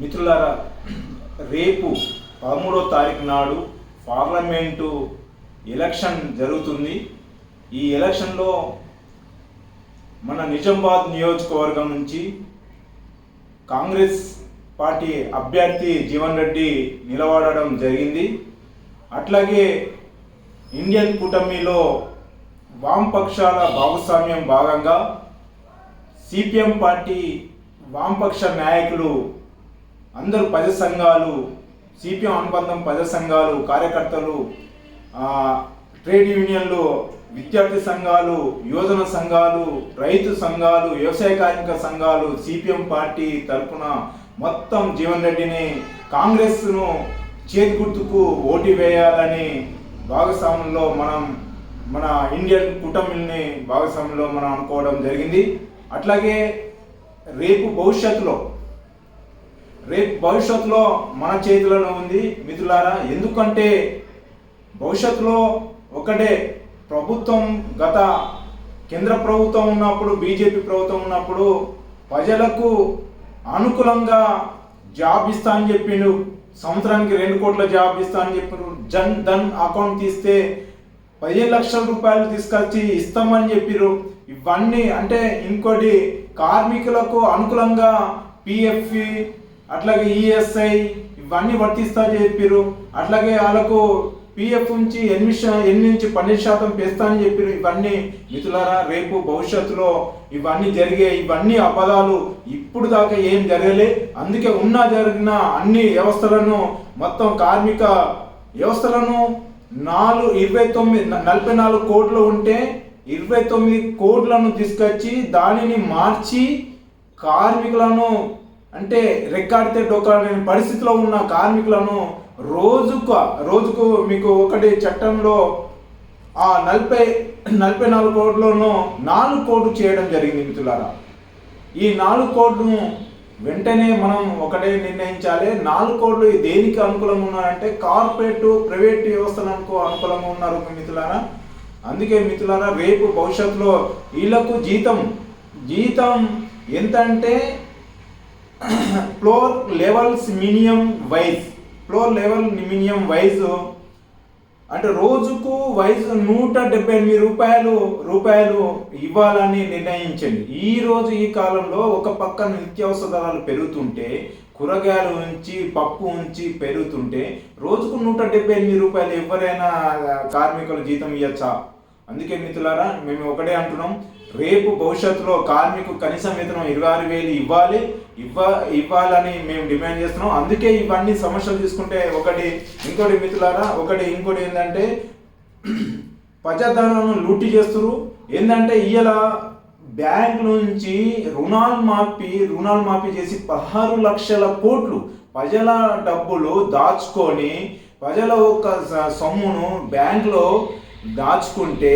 మిత్రులారా రేపు పదమూడో తారీఖు నాడు పార్లమెంటు ఎలక్షన్ జరుగుతుంది. ఈ ఎలక్షన్లో మన నిజామాబాద్ నియోజకవర్గం నుంచి కాంగ్రెస్ పార్టీ అభ్యర్థి జీవన్ రెడ్డి నిలబడడం జరిగింది. అట్లాగే ఇండియన్ కూటమిలో వామపక్షాల భాగస్వామ్యం భాగంగా సిపిఎం పార్టీ వామపక్ష నాయకులు అందరూ ప్రజా సంఘాలు సిపిఎం అనుబంధం ప్రజా సంఘాలు కార్యకర్తలు ట్రేడ్ యూనియన్లు విద్యార్థి సంఘాలు యువజన సంఘాలు రైతు సంఘాలు వ్యవసాయ కార్మిక సంఘాలు సిపిఎం పార్టీ తరఫున మొత్తం జీవన్ రెడ్డిని కాంగ్రెస్ను చేతి గుర్తుకు ఓటు వేయాలని భాగస్వామ్యంలో మనం మన ఇండియన్ కూటమిని భాగస్వామ్యంలో మనం అనుకోవడం జరిగింది. అట్లాగే రేపు భవిష్యత్తులో రేపు భవిష్యత్తులో మన చేతిలోనే ఉంది. మిత్రులారా ఎందుకంటే భవిష్యత్తులో ఒకటే ప్రభుత్వం గత కేంద్ర ప్రభుత్వం ఉన్నప్పుడు బీజేపీ ప్రభుత్వం ఉన్నప్పుడు ప్రజలకు అనుకూలంగా జాబ్ ఇస్తా అని చెప్పిండు. సంవత్సరానికి రెండు కోట్ల జాబ్ ఇస్తా అని చెప్పిండు. జన్ ధన్ అకౌంట్ తీస్తే పదిహేను లక్షల రూపాయలు తీసుకొచ్చి ఇస్తామని చెప్పిరు. ఇవన్నీ అంటే ఇంకోటి కార్మికులకు అనుకూలంగా పిఎఫ్ అట్లాగే ఈఎస్ఐ ఇవన్నీ వర్తిస్తా చెప్పారు అట్లాగే వాళ్ళకు పిఎఫ్ నుంచి ఎనిమిది ఎన్ని ఎనిమిది నుంచి పన్నెండు శాతం పెంచుతా అని చెప్పారు ఇవన్నీ మిత్రులారా రేపు భవిష్యత్తులో ఇవన్నీ జరిగే ఇవన్నీ అపదాలు ఇప్పుడు దాకా ఏం జరగలే. అందుకే ఉన్న జరిగిన అన్ని వ్యవస్థలను మొత్తం కార్మిక వ్యవస్థలను నాలుగు ఇరవై తొమ్మిది నలభై నాలుగు కోట్లు ఉంటే ఇరవై తొమ్మిది కోట్లను తీసుకొచ్చి దానిని మార్చి కార్మికులను అంటే రెక్కాడితే డొక్కాడని పరిస్థితిలో ఉన్న కార్మికులను రోజుకు రోజుకు మీకు ఒకటి చట్టంలో ఆ నలభై నలభై నాలుగు కోట్లను నాలుగు కోట్లు చేయడం జరిగింది మిత్రులారా. ఈ నాలుగు కోట్లను వెంటనే మనం ఒకటే నిర్ణయించాలి. నాలుగు కోట్లు దేనికి అనుకూలంగా ఉన్నారంటే కార్పొరేట్ ప్రైవేట్ వ్యవస్థలకు అనుకూలంగా ఉన్నారు మిత్రులారా. అందుకే మిత్రులారా రేపు భవిష్యత్తులో వీళ్ళకు జీతం జీతం ఎంత అంటే floor levels minimum wage floor level minimum wage అంటే రోజుకు వయసు నూట డెబ్బై ఎనిమిది రూపాయలు రూపాయలు ఇవ్వాలని నిర్ణయించండి. ఈ రోజు ఈ కాలంలో ఒక పక్క నిత్యావసర ధరలు పెరుగుతుంటే కూరగాయలు ఉంచి పప్పు ఉంచి పెరుగుతుంటే రోజుకు నూట డెబ్బై ఎనిమిది రూపాయలు ఎవరైనా కార్మికులు జీతం ఇవ్వచ్చా అందుకే మిత్రులారా మేము ఒకటే అంటున్నాం. రేపు భవిష్యత్తులో కార్మికు కనీస వేతనం ఇరవై ఆరు వేలు ఇవ్వాలి. ఇవ్వ ఇవ్వాలని మేము డిమాండ్ చేస్తున్నాం. అందుకే ఇవన్నీ సమస్యలు తీసుకుంటే ఒకటి ఇంకోటి మిత్రులారా ఒకటి ఇంకోటి ఏంటంటే ప్రజాధనాలను లూటీ చేస్తున్నారు ఏంటంటే ఇవాళ బ్యాంక్ నుంచి రుణాలు మాపి రుణాలు మాఫీ చేసి పదహారు లక్షల కోట్లు ప్రజల డబ్బులు దాచుకొని ప్రజల ఒక స- సొమ్మును బ్యాంకులో దాచుకుంటే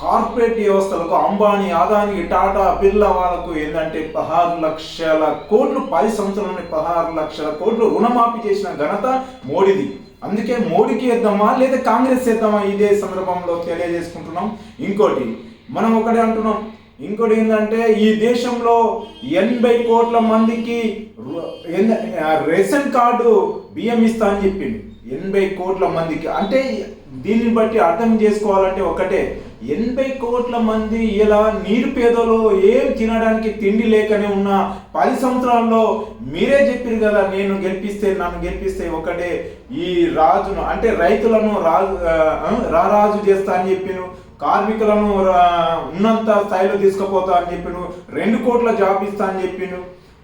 కార్పొరేట్ వ్యవస్థలకు అంబానీ అదాని టాటా బిర్లా వాళ్ళకు ఏంటంటే పదహారు లక్షల కోట్లు పది సంవత్సరాలని పదహారు లక్షల కోట్లు రుణమాఫీ చేసిన ఘనత మోడీది. అందుకే మోడీకి వేద్దామా లేదా కాంగ్రెస్ వేద్దామా? ఇదే సందర్భంలో తెలియజేసుకుంటున్నాం. ఇంకోటి మనం ఒకటే అంటున్నాం. ఇంకోటి ఏంటంటే ఈ దేశంలో ఎనభై కోట్ల మందికి రేషన్ కార్డు బియ్యం ఇస్తా అని చెప్పింది ఎనభై కోట్ల మందికి. అంటే దీన్ని బట్టి అర్థం చేసుకోవాలంటే ఒకటే ఎనభై కోట్ల మంది ఇలా నిరుపేదలో ఏం తినడానికి తిండి లేకనే ఉన్న పది సంవత్సరాల్లో మీరే చెప్పారు కదా నేను గెలిపిస్తే నన్ను గెలిపిస్తే ఒకటే ఈ రాజును అంటే రైతులను రాజు రారాజు చేస్తా అని చెప్పిను కార్మికులను రా- ఉన్నంత స్థాయిలో తీసుకుపోతా అని చెప్పిండు రెండు కోట్ల జాబ్ ఇస్తా అని చెప్పిండు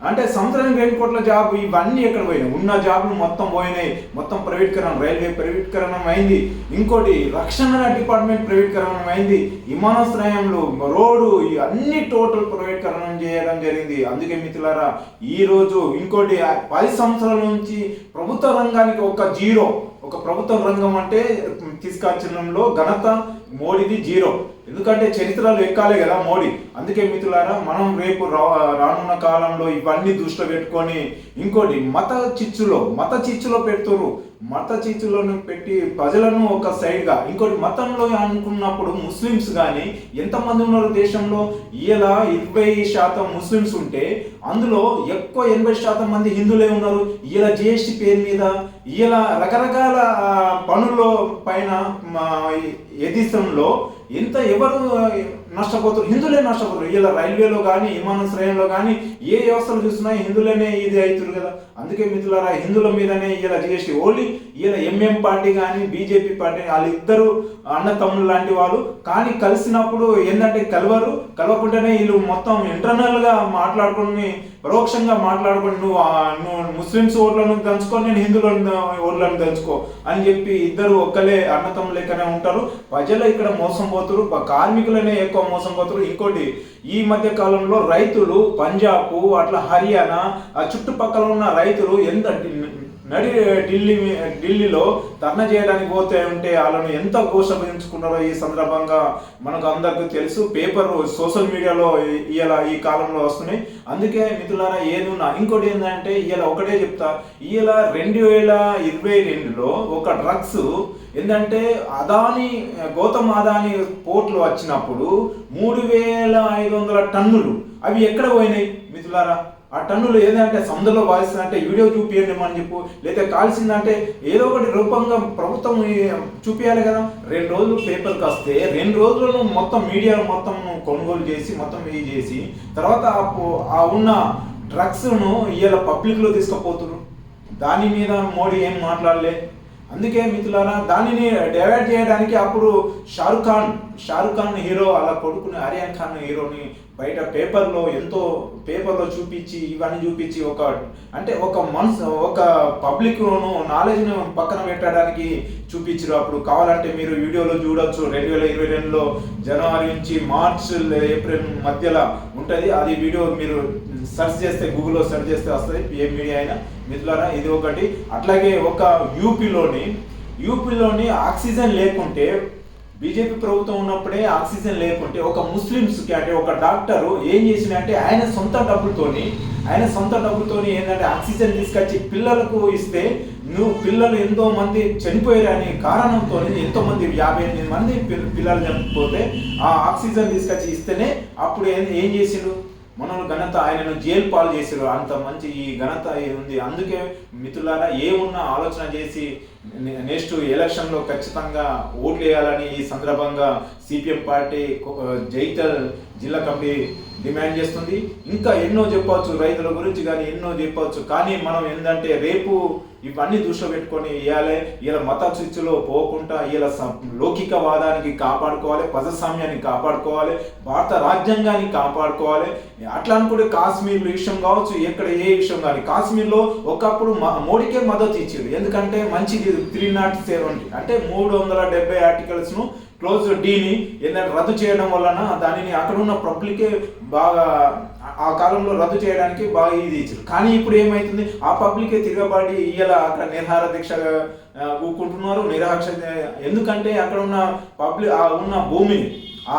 అంటే సంవత్సరానికి రెండు కోట్ల జాబ్ ఇవన్నీ ఎక్కడ పోయినాయి? ఉన్న జాబ్లు మొత్తం పోయినాయి. మొత్తం ప్రైవేట్కరణం రైల్వే ప్రైవేట్కరణం అయింది. ఇంకోటి రక్షణ డిపార్ట్మెంట్ ప్రైవేట్కరణం అయింది. విమానాశ్రయంలో రోడ్డు అన్ని టోటల్ ప్రైవేట్కరణం చేయడం జరిగింది. అందుకే మిత్రులారా ఈ రోజు ఇంకోటి పది సంవత్సరాల నుంచి ప్రభుత్వ రంగానికి ఒక జీరో. ఒక ప్రభుత్వ రంగం అంటే తీసుకొచ్చడంలో ఘనత మోడీది జీరో. ఎందుకంటే చరిత్రలు ఎక్కాలే కదా మోడీ. అందుకే మిత్రులారా మనం రేపు రా రానున్న కాలంలో ఇవన్నీ దృష్టిలో పెట్టుకొని ఇంకోటి మత చిచ్చులో మత చిచ్చులో పెడుతురు మత చిచ్చులను పెట్టి ప్రజలను ఒక సైడ్గా ఇంకోటి మతంలో అనుకున్నప్పుడు ముస్లిమ్స్ కానీ ఎంతమంది ఉన్నారు దేశంలో? ఇలా ఇరవై శాతం ముస్లిమ్స్ ఉంటే అందులో ఎక్కువ ఎనభై శాతం మంది హిందువులే ఉన్నారు. ఇలా జిఎస్టి పేరు మీద ఇలా రకరకాల పనుల పైన మా ఇంత ఎవరు నష్టపోతారు హిందువులే నష్టపోతారు. ఇలా రైల్వేలో కానీ విమానాశ్రయంలో కానీ ఏ వ్యవస్థలు చూసినా హిందువులనే ఇది అవుతారు కదా. అందుకే మిత్రులారా హిందువుల మీదనే ఇలా జిఎస్టీ ఓన్లీ ఇలా ఎంఎం పార్టీ కానీ బీజేపీ పార్టీ వాళ్ళిద్దరు అన్న తమ్ముడు లాంటి వాళ్ళు. కానీ కలిసినప్పుడు ఏంటంటే కలవరు. కలవకుండానే వీళ్ళు మొత్తం ఇంటర్నల్గా మాట్లాడుకుని పరోక్షంగా మాట్లాడుకుని నువ్వు నువ్వు ముస్లిమ్స్ ఓట్లను దంచుకొని నేను హిందువులను ఓట్లను దంచుకో అని చెప్పి ఇద్దరు ఒక్కలే అన్నతమ్ములు లెక్కనే ఉంటారు. ప్రజలు ఇక్కడ మోసం పోతారు కార్మికులనే ఎక్కువ మోసం పోతురు ఇంకోటి ఈ మధ్య కాలంలో రైతులు పంజాబ్ అట్లా హర్యానా ఆ చుట్టుపక్కల ఉన్న రైతులు ఎంత నడి ఢిల్లీ ఢిల్లీలో ధర్నా చేయడానికి పోతే ఉంటే వాళ్ళను ఎంత ఘోషించుకున్నారో ఈ సందర్భంగా మనకు అందరికీ తెలుసు. పేపర్ సోషల్ మీడియాలో ఇలా ఈ కాలంలో వస్తున్నాయి. అందుకే మిత్రులారా ఏదున్నా ఇంకోటి ఏంటంటే ఇలా ఒకటే చెప్తా. ఇలా రెండు వేల ఇరవై రెండులో ఒక డ్రగ్స్ ఏంటంటే అదాని గౌతమ్ అదాని పోర్ట్లు వచ్చినప్పుడు మూడు వేల ఐదు వందల టన్నులు అవి ఎక్కడ పోయినాయి మిత్రులారా? ఆ టన్నులు ఏదంటే సముద్రంలో వాయిస్తుందంటే వీడియో చూపియండి అని చెప్పు. లేదా కాల్సిందంటే ఏదో ఒకటి రూపంగా ప్రభుత్వం చూపించాలి కదా. రెండు రోజులు పేపర్కి వస్తే రెండు రోజులను మొత్తం మీడియా మొత్తం కొనుగోలు చేసి మొత్తం ఇది చేసి తర్వాత ఆ ఆ ఉన్న డ్రగ్స్ను ఇవాళ పబ్లిక్లో తీసుకుపోతున్నారు దాని మీద మోడీ ఏం మాట్లాడలే? అందుకే మిత్రులారా దానిని డైవర్ట్ చేయడానికి అప్పుడు షారుఖ్ ఖాన్ షారుఖ్ ఖాన్ హీరో అలా కొడుకుని ఆర్యన్ ఖాన్ హీరోని బయట పేపర్లో ఎంతో పేపర్లో చూపించి ఇవన్నీ చూపించి ఒక అంటే ఒక మనసు ఒక పబ్లిక్ను నాలెడ్జ్ను పక్కన పెట్టడానికి చూపించారు అప్పుడు కావాలంటే మీరు వీడియోలో చూడొచ్చు. రెండు వేల ఇరవై రెండులో జనవరి నుంచి మార్చ్ ఏప్రిల్ మధ్యలో ఉంటుంది. అది వీడియో మీరు సెర్చ్ చేస్తే గూగుల్లో సెర్చ్ చేస్తే వస్తుంది ఏ మీడియా అయినా. మిత్రులారా ఇది ఒకటి. అట్లాగే ఒక యూపీలోని యూపీలోని ఆక్సిజన్ లేకుంటే బీజేపీ ప్రభుత్వం ఉన్నప్పుడే ఆక్సిజన్ లేకుంటే ఒక ముస్లిమ్స్కి అంటే ఒక డాక్టరు ఏం చేసిందంటే ఆయన సొంత డబ్బులతోని ఆయన సొంత డబ్బులతోని ఏంటంటే ఆక్సిజన్ తీసుకొచ్చి పిల్లలకు ఇస్తే నువ్వు పిల్లలు ఎంతో మంది చనిపోయారని కారణంతో ఎంతో మంది యాభై ఎనిమిది మంది పిల్లలు చనిపోతే ఆ ఆక్సిజన్ తీసుకొచ్చి ఇస్తేనే అప్పుడు ఏం ఏం చేసిండు? మనల్ని ఘనత ఆయనను జైలు పాలు చేసారు అంత మంచి ఈ ఘనత ఉంది? అందుకే మిత్రులారా ఏమున్నా ఆలోచన చేసి నెక్స్ట్ ఎలక్షన్లో ఖచ్చితంగా ఓట్లు వేయాలని ఈ సందర్భంగా సిపిఎం పార్టీ జైతల్ జిల్లా కమిటీ డిమాండ్ చేస్తుంది. ఇంకా ఎన్నో చెప్పవచ్చు రైతుల గురించి కానీ ఎన్నో చెప్పవచ్చు. కానీ మనం ఏంటంటే రేపు ఇవన్నీ దృష్టిలో పెట్టుకొని ఇవ్వాలి ఇలా మత చిచ్చులో పోకుండా ఇలా లౌకికవాదానికి కాపాడుకోవాలి ప్రజాస్వామ్యాన్ని కాపాడుకోవాలి భారత రాజ్యాంగాన్ని కాపాడుకోవాలి. అట్లా అనుకుంటే కాశ్మీర్ విషయం కావచ్చు ఎక్కడ ఏ విషయం కానీ కాశ్మీర్లో ఒకప్పుడు మ- మోడీకే మద్దతు ఇచ్చారు. ఎందుకంటే మంచిది త్రీ నాట్ సెవెన్ అంటే మూడు వందల డెబ్బై ఆర్టికల్స్ను క్లోజ్ డీని ఏంటంటే రద్దు చేయడం వలన దానిని అక్కడ ఉన్న పబ్లికే బాగా ఆ- కాలంలో రద్దు చేయడానికి బాగా ఇది ఇచ్చారు కానీ ఇప్పుడు ఏమైతుంది? ఆ పబ్లికే తిరగబడి ఇయ్యాల అక్కడ నిర్హార దీక్ష ఆ, ఊరుకుంటున్నారు. నిరాక్ష ఎందుకంటే అక్కడ ఉన్న పబ్లిక్ ఆ ఉన్న భూమిని ఆ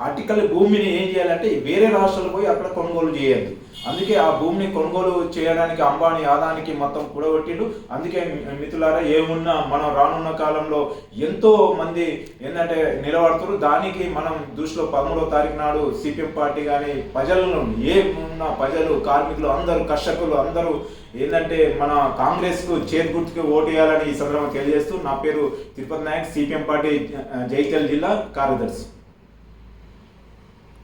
ఆర్టికల్ భూమిని ఏం చేయాలంటే వేరే రాష్ట్రాలు పోయి అక్కడ కొనుగోలు చేయాలి అందుకే ఆ భూమిని కొనుగోలు చేయడానికి అంబానీ ఆదానికి మొత్తం కూడగొట్టిండు. అందుకే మిత్రులారా ఏమున్నా మనం రానున్న కాలంలో ఎంతో మంది ఏంటంటే నిలబడుతున్నారు దానికి మనం దృష్టిలో పదమూడవ తారీఖు నాడు సిపిఎం పార్టీ కానీ ప్రజలను ఏ ప్రజలు కార్మికులు అందరూ కర్షకులు అందరూ ఏంటంటే మన కాంగ్రెస్కు చేతి గుర్తుకు ఓటు వేయాలని ఈ సందర్భంగా తెలియజేస్తూ నా పేరు తిరుపతి నాయక్ సిపిఎం పార్టీ జైతల్ జిల్లా కార్యదర్శి.